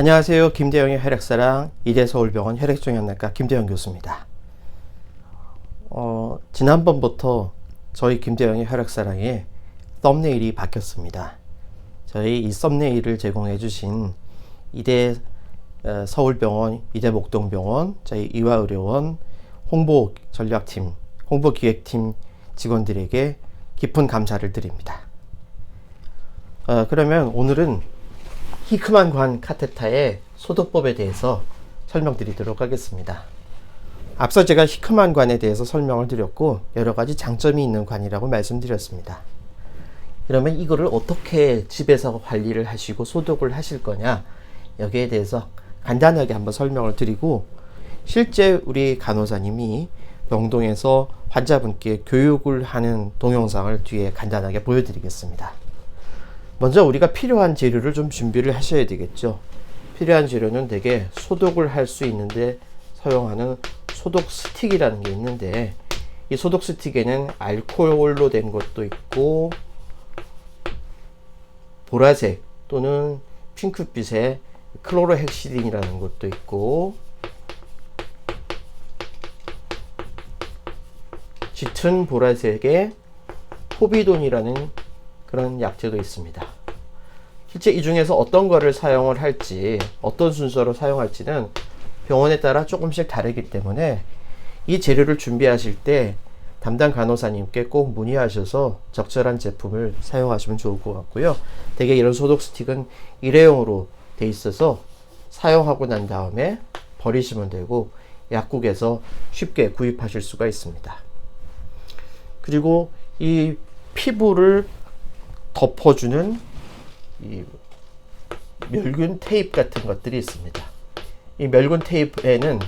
안녕하세요. 김대영의 혈액사랑 이대서울병원 혈액종양내과 김대영 교수입니다. 어, 지난번부터 저희 김대영의 혈액사랑의 썸네일이 바뀌었습니다. 저희 이 썸네일을 제공해 주신 이대 어, 서울병원, 이대 목동병원, 저희 이화의료원 홍보 전략팀, 홍보 기획팀 직원들에게 깊은 감사를 드립니다. 어, 그러면 오늘은 히크만 관 카테타의 소독법에 대해서 설명드리도록 하겠습니다. 앞서 제가 히크만 관에 대해서 설명을 드렸고 여러 가지 장점이 있는 관이라고 말씀드렸습니다. 그러면 이거를 어떻게 집에서 관리를 하시고 소독을 하실 거냐 여기에 대해서 간단하게 한번 설명을 드리고 실제 우리 간호사님이 명동에서 환자분께 교육을 하는 동영상을 뒤에 간단하게 보여드리겠습니다. 먼저 우리가 필요한 재료를 좀 준비를 하셔야 되겠죠. 필요한 재료는 대개 소독을 할 수 있는데 사용하는 소독 스틱이라는 게 있는데 이 소독 스틱에는 알코올로 된 것도 있고 보라색 또는 핑크빛의 클로로헥시딘이라는 것도 있고 짙은 보라색의 포비돈이라는 그런 약재도 있습니다. 실제 이 중에서 어떤 거를 사용을 할지, 어떤 순서로 사용할지는 병원에 따라 조금씩 다르기 때문에 이 재료를 준비하실 때 담당 간호사님께 꼭 문의하셔서 적절한 제품을 사용하시면 좋을 것 같고요. 대개 이런 소독 스틱은 일회용으로 돼 있어서 사용하고 난 다음에 버리시면 되고 약국에서 쉽게 구입하실 수가 있습니다. 그리고 이 피부를 덮어주는 이 멸균 테이프 같은 것들이 있습니다. 이 멸균 테이프에는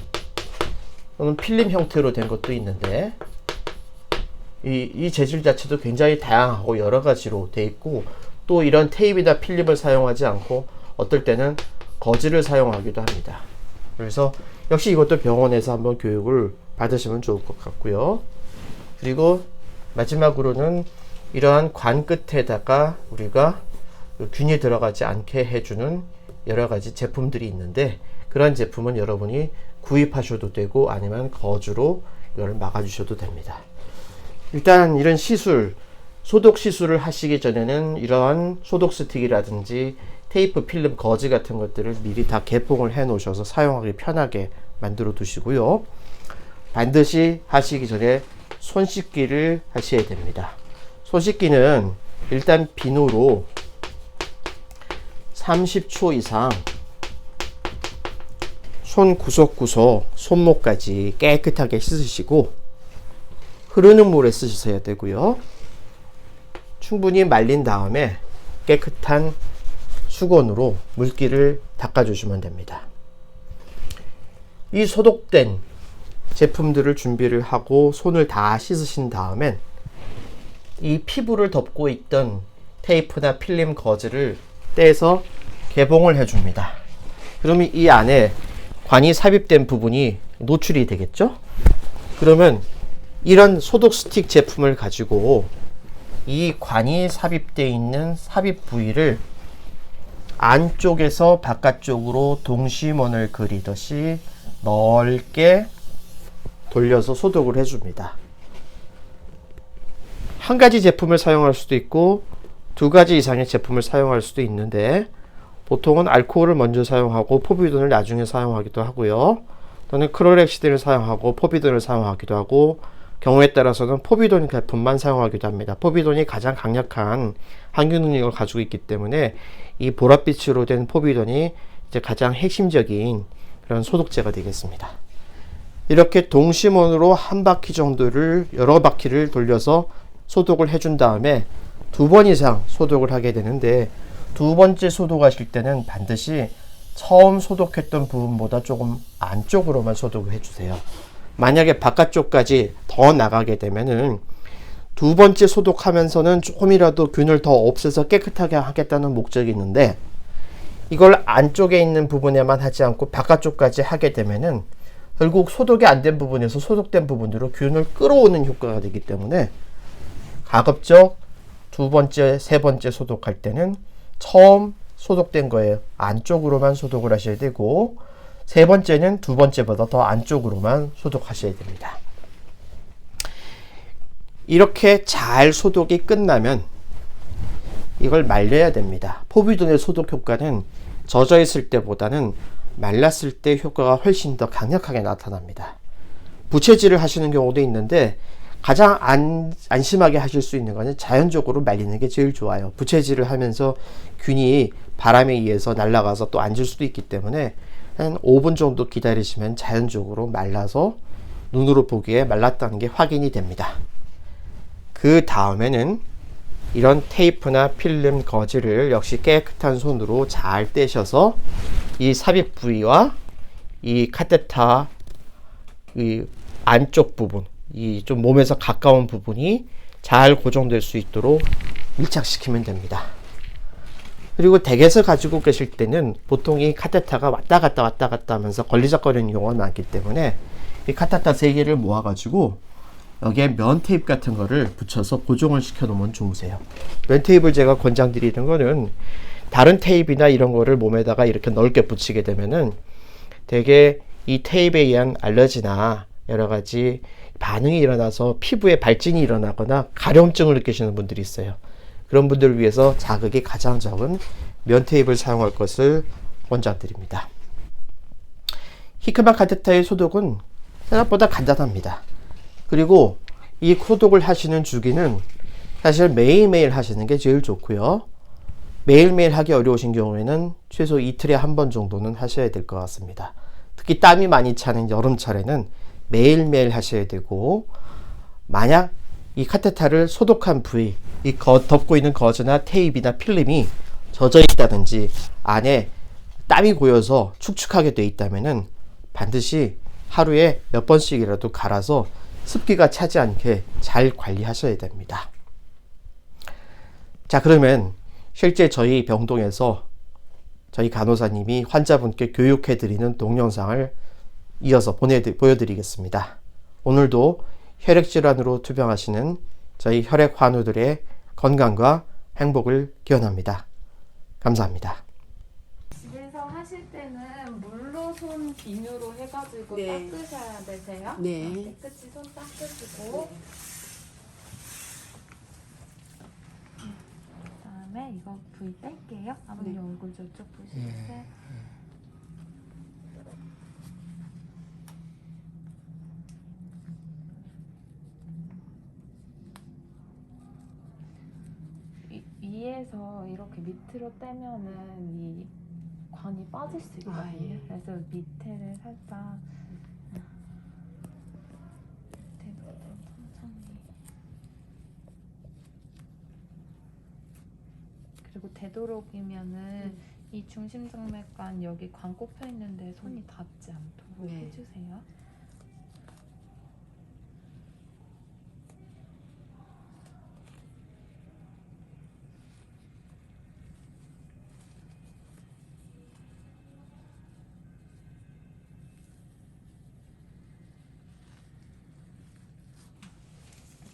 또는 필름 형태로 된 것도 있는데 이, 이 재질 자체도 굉장히 다양하고 여러 가지로 돼 있고 또 이런 테이프나 필름을 사용하지 않고 어떨 때는 거즈를 사용하기도 합니다. 그래서 역시 이것도 병원에서 한번 교육을 받으시면 좋을 것 같고요. 그리고 마지막으로는 이러한 관 끝에다가 우리가 그 균이 들어가지 않게 해주는 여러 가지 제품들이 있는데 그런 제품은 여러분이 구입하셔도 되고 아니면 거주로 이걸 막아주셔도 됩니다. 일단 이런 시술, 소독 시술을 하시기 전에는 이러한 소독 스틱이라든지 테이프, 필름, 거즈 같은 것들을 미리 다 개봉을 해 놓으셔서 사용하기 편하게 만들어 두시고요. 반드시 하시기 전에 손 씻기를 하셔야 됩니다. 손 씻기는 일단 비누로 30초 이상 손 구석구석 손목까지 깨끗하게 씻으시고 흐르는 물에 쓰셔야 되고요. 충분히 말린 다음에 깨끗한 수건으로 물기를 닦아주시면 됩니다. 이 소독된 제품들을 준비를 하고 손을 다 씻으신 다음엔 이 피부를 덮고 있던 테이프나 필름 거즈를 떼서 개봉을 해줍니다. 그러면 이 안에 관이 삽입된 부분이 노출이 되겠죠? 그러면 이런 소독 스틱 제품을 가지고 이 관이 삽입되어 있는 삽입 부위를 안쪽에서 바깥쪽으로 동심원을 그리듯이 넓게 돌려서 소독을 해줍니다. 한 가지 제품을 사용할 수도 있고 두 가지 이상의 제품을 사용할 수도 있는데 보통은 알코올을 먼저 사용하고 포비돈을 나중에 사용하기도 하고요. 또는 크로렉시드를 사용하고 포비돈을 사용하기도 하고 경우에 따라서는 포비돈 제품만 사용하기도 합니다. 포비돈이 가장 강력한 항균 능력을 가지고 있기 때문에 이 보랏빛으로 된 포비돈이 이제 가장 핵심적인 그런 소독제가 되겠습니다. 이렇게 동심원으로 한 바퀴 정도를 여러 바퀴를 돌려서 소독을 해준 다음에 두 번 이상 소독을 하게 되는데 두 번째 소독하실 때는 반드시 처음 소독했던 부분보다 조금 안쪽으로만 소독을 해주세요. 만약에 바깥쪽까지 더 나가게 되면은 두 번째 소독하면서는 조금이라도 균을 더 없애서 깨끗하게 하겠다는 목적이 있는데 이걸 안쪽에 있는 부분에만 하지 않고 바깥쪽까지 하게 되면은 결국 소독이 안 된 부분에서 소독된 부분으로 균을 끌어오는 효과가 되기 때문에 가급적 두 번째, 세 번째 소독할 때는 처음 소독된 거에 안쪽으로만 소독을 하셔야 되고 세 번째는 두 번째보다 더 안쪽으로만 소독하셔야 됩니다. 이렇게 잘 소독이 끝나면 이걸 말려야 됩니다. 포비돈의 소독 효과는 젖어 있을 때보다는 말랐을 때 효과가 훨씬 더 강력하게 나타납니다. 부채질을 하시는 경우도 있는데 가장 안, 안심하게 하실 수 있는 거는 자연적으로 말리는 게 제일 좋아요. 부채질을 하면서 균이 바람에 의해서 날아가서 또 앉을 수도 있기 때문에 한 5분 정도 기다리시면 자연적으로 말라서 눈으로 보기에 말랐다는 게 확인이 됩니다. 그 다음에는 이런 테이프나 필름 거즈를 역시 깨끗한 손으로 잘 떼셔서 이 삽입 부위와 이 카테타 이 안쪽 부분, 이 좀 몸에서 가까운 부분이 잘 고정될 수 있도록 밀착시키면 됩니다. 그리고 댁에서 가지고 계실 때는 보통 이 카테타가 왔다 갔다 왔다 갔다 하면서 걸리적거리는 경우가 많기 때문에 이 카테타 세 개를 모아가지고 여기에 면 테이프 같은 거를 붙여서 고정을 시켜 놓으면 좋으세요. 면 테이프를 제가 권장드리는 거는 다른 테이프나 이런 거를 몸에다가 이렇게 넓게 붙이게 되면은 되게 이 테이프에 의한 알러지나 여러 가지 반응이 일어나서 피부에 발진이 일어나거나 가려움증을 느끼시는 분들이 있어요. 그런 분들을 위해서 자극이 가장 적은 면 테이프를 사용할 것을 권장드립니다. 히크만 카테타의 소독은 생각보다 간단합니다. 그리고 이 소독을 하시는 주기는 사실 매일매일 하시는 게 제일 좋고요. 매일매일 하기 어려우신 경우에는 최소 이틀에 한 번 정도는 하셔야 될 것 같습니다. 특히 땀이 많이 차는 여름철에는 매일매일 하셔야 되고 만약 이 카테타를 소독한 부위, 이 거, 덮고 있는 거즈나 테이프나 필름이 젖어 있다든지 안에 땀이 고여서 축축하게 돼 있다면은 반드시 하루에 몇 번씩이라도 갈아서 습기가 차지 않게 잘 관리하셔야 됩니다. 자, 그러면 실제 저희 병동에서 저희 간호사님이 환자분께 교육해 드리는 동영상을 이어서 보내 보여드리겠습니다. 오늘도 혈액질환으로 투병하시는 저희 혈액 환우들의 건강과 행복을 기원합니다. 감사합니다. 집에서 하실 때는 물로 손 비누로 해가지고 네. 닦으셔야 되세요. 네. 깨끗이 손 닦으시고 그다음에 이거 부위 뺄게요. 아버님 네. 얼굴 저쪽 보시겠어요? 위- 위에서 이렇게 밑으로 떼면은 이 관이 빠질 수 있거든요. 아, 예. 그래서 밑에를 살짝 밑에부터 천천히 그리고 되도록이면은 음. 이 중심정맥관 여기 관 꼽혀 있는데 손이 닿지 않도록 네. 해주세요.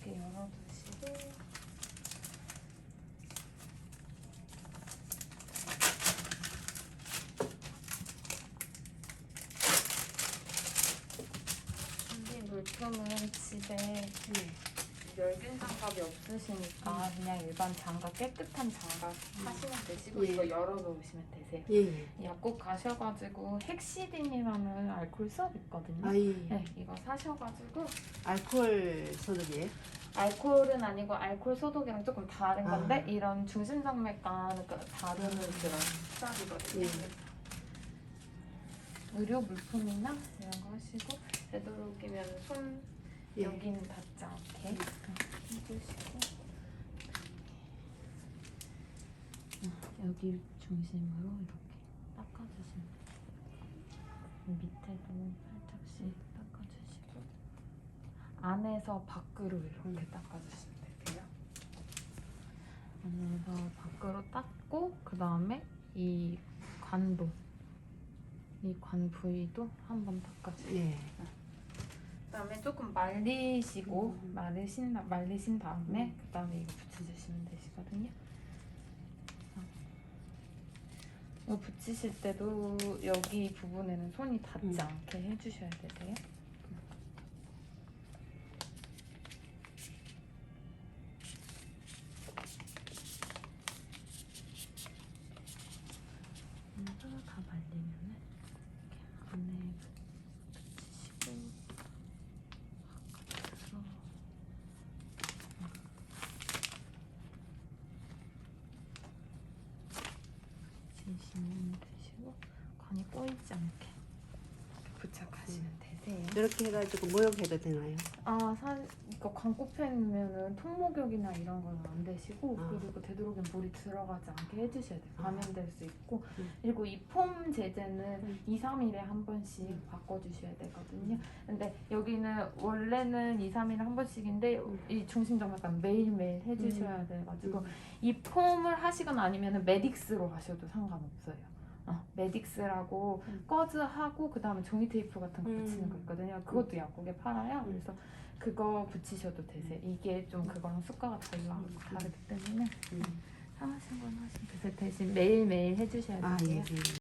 이렇게 열어두시고 물품은 집에 멸균 장갑이 없으시니까 그냥 일반 장갑 깨끗한 장갑 하시면 되시고 예. 이거 열어놓으시면 되세요. 예. 약국 가셔가지고 헥시딘이라는 알코올 수업 있거든요. 아, 예. 네, 이거 사셔가지고 알코올 소독이에요? 알코올은 아니고 알코올 소독이랑 조금 다른 아. 건데 이런 중심정맥과 그 다루는 그런 수업이거든요. 예. 의료 물품이나 이런 거 하시고 되도록이면 손 예. 여기는 닿지 않게 해주시고 여기 중심으로 이렇게 닦아주시면. 밑에도 살짝씩 닦아주시고 안에서 밖으로 이렇게 닦아주시면 되세요. 안에서 밖으로 닦고 그 다음에 이 관도 이 관 부위도 한번 닦아주세요. 예. 그다음에 조금 말리시고 음. 말리신 다- 말리신 다음에 그다음에 이거 붙여주시면 되시거든요. 이거 붙이실 때도 여기 부분에는 손이 닿지 음. 않게 해주셔야 되세요. 이거 다 말리면은 이렇게 안에 붙이시고 바깥으로 지시면 되시고 관이 꼬이지 않게 부착하시면 되세요. 이렇게 해가지고 모욕해도 되나요? 아, 사, 이거 관 꼽혀있으면은 통목욕이나 이런 건 안 되시고 아. 그리고 되도록이면 물이 들어가지 않게 해주셔야 돼요. 아. 감염될 수 있고 음. 그리고 이 폼 제제는 음. 2, 3일에 한 번씩 음. 바꿔주셔야 되거든요. 근데 여기는 원래는 2, 3일에 한 번씩인데 음. 이 중심점 약간 매일매일 해주셔야 돼가지고 음. 이 폼을 하시거나 아니면 메딕스로 하셔도 상관없어요. 어, 메딕스라고 음. 꺼즈하고 그 다음에 종이 테이프 같은 거 음. 붙이는 거 있거든요. 그것도 약국에 팔아요. 음. 그래서 그거 붙이셔도 되세요. 이게 좀 그거랑 수가가 달라 음. 다르기 때문에 음. 사하신 건 하시면 되세요. 대신 매일 매일 해주셔야 아, 돼요. 예. 예.